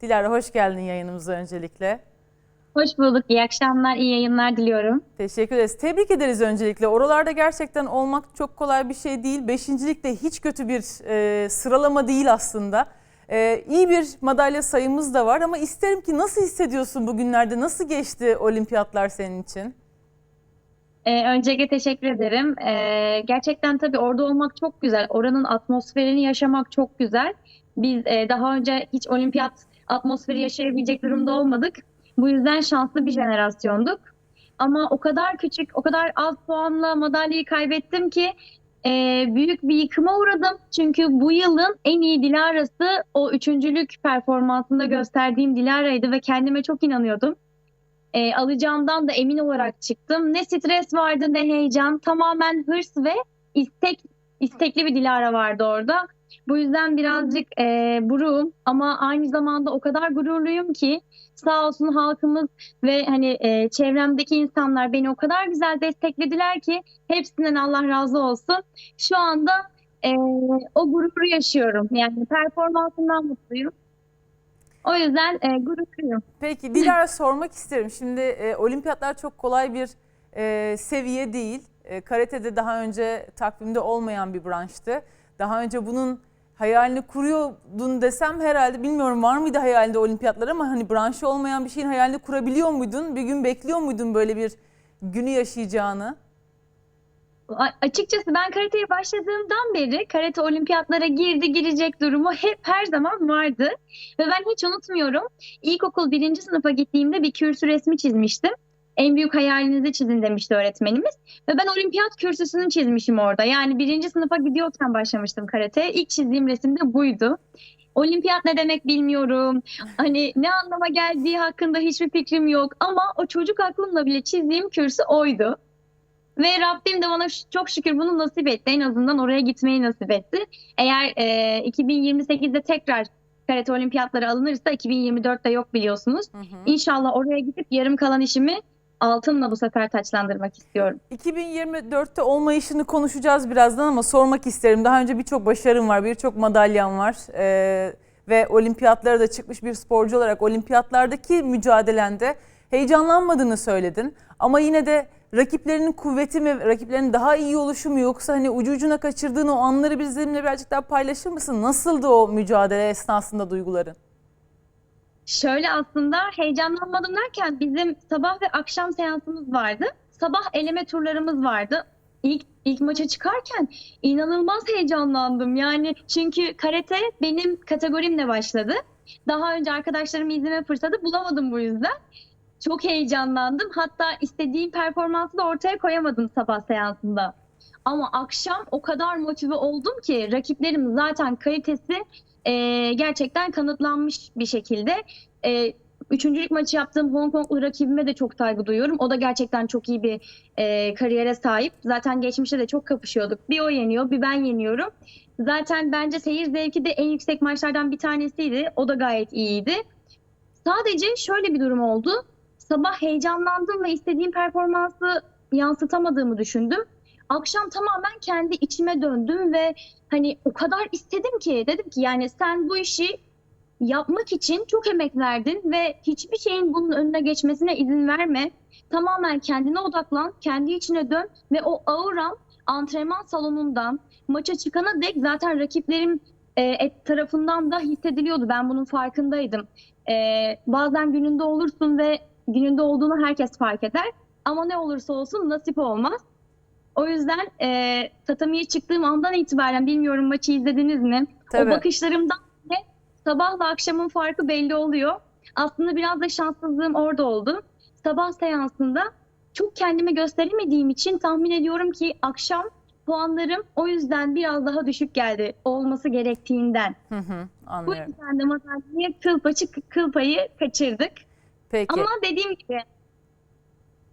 Dilara hoş geldin yayınımıza öncelikle. Hoş bulduk. İyi akşamlar, iyi yayınlar diliyorum. Teşekkür ederiz. Tebrik ederiz öncelikle. Oralarda gerçekten olmak çok kolay bir şey değil. Beşincilik de hiç kötü bir e, sıralama değil aslında. E, iyi bir madalya sayımız da var ama isterim ki nasıl hissediyorsun bugünlerde? Nasıl geçti olimpiyatlar senin için? Ee, öncelikle teşekkür ederim. Ee, gerçekten tabii orada olmak çok güzel. Oranın atmosferini yaşamak çok güzel. Biz e, daha önce hiç olimpiyat atmosferi yaşayabilecek durumda olmadık. Bu yüzden şanslı bir jenerasyonduk. Ama o kadar küçük, o kadar az puanla madalyayı kaybettim ki e, büyük bir yıkıma uğradım. Çünkü bu yılın en iyi Dilara'sı o üçüncülük performansında gösterdiğim Dilara'ydı ve kendime çok inanıyordum. E, alacağımdan da emin olarak çıktım. Ne stres vardı ne heyecan. Tamamen hırs ve istek istekli bir Dilara vardı orada. Bu yüzden birazcık e, buruğum ama aynı zamanda o kadar gururluyum ki sağ olsun halkımız ve hani e, çevremdeki insanlar beni o kadar güzel desteklediler ki hepsinden Allah razı olsun. Şu anda e, o gururu yaşıyorum. Yani performansından mutluyum. O yüzden e, gururluyum. Peki Dilara sormak isterim. Şimdi e, olimpiyatlar çok kolay bir e, seviye değil. E, karatede daha önce takvimde olmayan bir branştı. Daha önce bunun hayalini kuruyordun desem herhalde bilmiyorum var mıydı hayalinde olimpiyatlar ama hani branşı olmayan bir şeyin hayalini kurabiliyor muydun? Bir gün bekliyor muydun böyle bir günü yaşayacağını? Açıkçası ben karateye başladığımdan beri karate olimpiyatlara girdi girecek durumu hep her zaman vardı. Ve ben hiç unutmuyorum. İlkokul birinci sınıfa gittiğimde bir kürsü resmi çizmiştim. En büyük hayalinizi çizin demişti öğretmenimiz. Ve ben olimpiyat kürsüsünü çizmişim orada. Yani birinci sınıfa gidiyorken başlamıştım karateye. İlk çizdiğim resim de buydu. Olimpiyat ne demek bilmiyorum. Hani ne anlama geldiği hakkında hiçbir fikrim yok. Ama o çocuk aklımla bile çizdiğim kürsü oydu. Ve Rabbim de bana çok şükür bunu nasip etti. En azından oraya gitmeyi nasip etti. Eğer e, 2028'de tekrar karate olimpiyatları alınırsa 2024'te yok biliyorsunuz. Hı hı. İnşallah oraya gidip yarım kalan işimi altınla bu sefer taçlandırmak istiyorum. 2024'te olmayışını konuşacağız birazdan ama sormak isterim. Daha önce birçok başarım var, birçok madalyam var Ee, ve olimpiyatlara da çıkmış bir sporcu olarak olimpiyatlardaki mücadelende heyecanlanmadığını söyledin. Ama yine de rakiplerinin kuvveti mi, rakiplerinin daha iyi oluşu mu yoksa hani ucu ucuna kaçırdığın o anları bizimle birazcık daha paylaşır mısın? Nasıldı o mücadele esnasında duyguların? Şöyle aslında heyecanlanmadım derken bizim sabah ve akşam seansımız vardı. Sabah eleme turlarımız vardı. İlk, ilk maça çıkarken inanılmaz heyecanlandım. Yani çünkü karate benim kategorimle başladı. Daha önce arkadaşlarımı izleme fırsatı bulamadım bu yüzden. Çok heyecanlandım. Hatta istediğim performansı da ortaya koyamadım sabah seansında. Ama akşam o kadar motive oldum ki rakiplerim zaten kalitesi e, gerçekten kanıtlanmış bir şekilde. E, üçüncülük maçı yaptığım Hong Konglu rakibime de çok saygı duyuyorum. O da gerçekten çok iyi bir e, kariyere sahip. Zaten geçmişte de çok kapışıyorduk. Bir o yeniyor, bir ben yeniyorum. Zaten bence seyir zevki de en yüksek maçlardan bir tanesiydi. O da gayet iyiydi. Sadece şöyle bir durum oldu. Sabah heyecanlandım ve istediğim performansı yansıtamadığımı düşündüm. Akşam tamamen kendi içime döndüm ve hani o kadar istedim ki dedim ki yani sen bu işi yapmak için çok emek verdin ve hiçbir şeyin bunun önüne geçmesine izin verme. Tamamen kendine odaklan, kendi içine dön ve o auran antrenman salonundan maça çıkana dek zaten rakiplerim e, et tarafından da hissediliyordu. Ben bunun farkındaydım. E, bazen gününde olursun ve gününde olduğunu herkes fark eder. Ama ne olursa olsun nasip olmaz. O yüzden e, tatamiye çıktığım andan itibaren bilmiyorum maçı izlediniz mi? Tabii. O bakışlarımdan bile sabahla akşamın farkı belli oluyor. Aslında biraz da şanssızlığım orada oldu. Sabah seansında çok kendimi gösteremediğim için tahmin ediyorum ki akşam puanlarım o yüzden biraz daha düşük geldi olması gerektiğinden. Hı hı, Bu anlıyorum. yüzden de madalyayı kıl, paçı, kıl payı kaçırdık. Peki. Ama dediğim gibi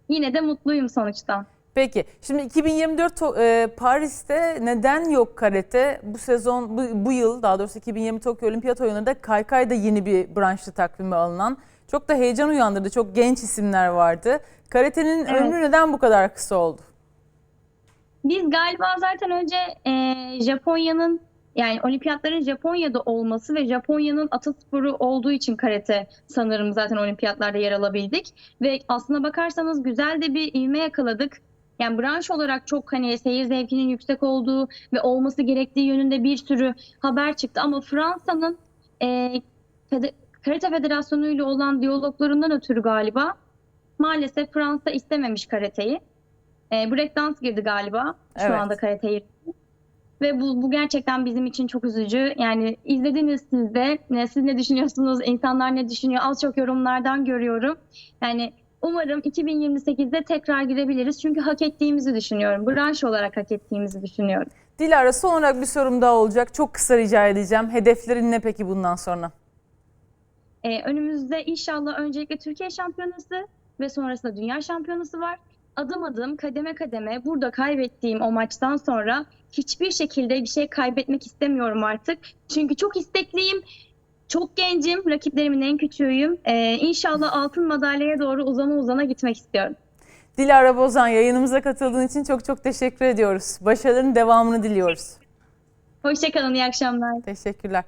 yine de mutluyum sonuçta. Peki şimdi 2024 to- e, Paris'te neden yok karate? Bu sezon bu, bu yıl daha doğrusu 2020 Tokyo Olimpiyat Oyunları'nda kaykay da yeni bir branşlı takvime alınan. Çok da heyecan uyandırdı. Çok genç isimler vardı. Karate'nin Evet. ömrü neden bu kadar kısa oldu? Biz galiba zaten önce e, Japonya'nın Yani olimpiyatların Japonya'da olması ve Japonya'nın atasporu olduğu için karate sanırım zaten olimpiyatlarda yer alabildik. Ve aslına bakarsanız güzel de bir ivme yakaladık. Yani branş olarak çok hani seyir zevkinin yüksek olduğu ve olması gerektiği yönünde bir sürü haber çıktı. Ama Fransa'nın e, Fede- Karate Federasyonu ile olan diyaloglarından ötürü galiba maalesef Fransa istememiş karateyi. E, breakdance girdi galiba şu Evet. anda karateyi. Ve bu, bu gerçekten bizim için çok üzücü. Yani izlediniz siz de. Siz ne düşünüyorsunuz? İnsanlar ne düşünüyor? Az çok yorumlardan görüyorum. Yani umarım 2028'de tekrar girebiliriz. Çünkü hak ettiğimizi düşünüyorum. Branş olarak hak ettiğimizi düşünüyorum. Dilara son olarak bir sorum daha olacak. Çok kısa rica edeceğim. Hedeflerin ne peki bundan sonra? Ee, önümüzde inşallah öncelikle Türkiye Şampiyonası ve sonrasında Dünya Şampiyonası var. Adım adım, kademe kademe burada kaybettiğim o maçtan sonra hiçbir şekilde bir şey kaybetmek istemiyorum artık. Çünkü çok istekliyim, çok gencim, rakiplerimin en küçüğüyüm. Ee, inşallah altın madalyaya doğru uzana uzana gitmek istiyorum. Dilara Bozan yayınımıza katıldığın için çok çok teşekkür ediyoruz. Başarıların devamını diliyoruz. Hoşçakalın, iyi akşamlar. Teşekkürler.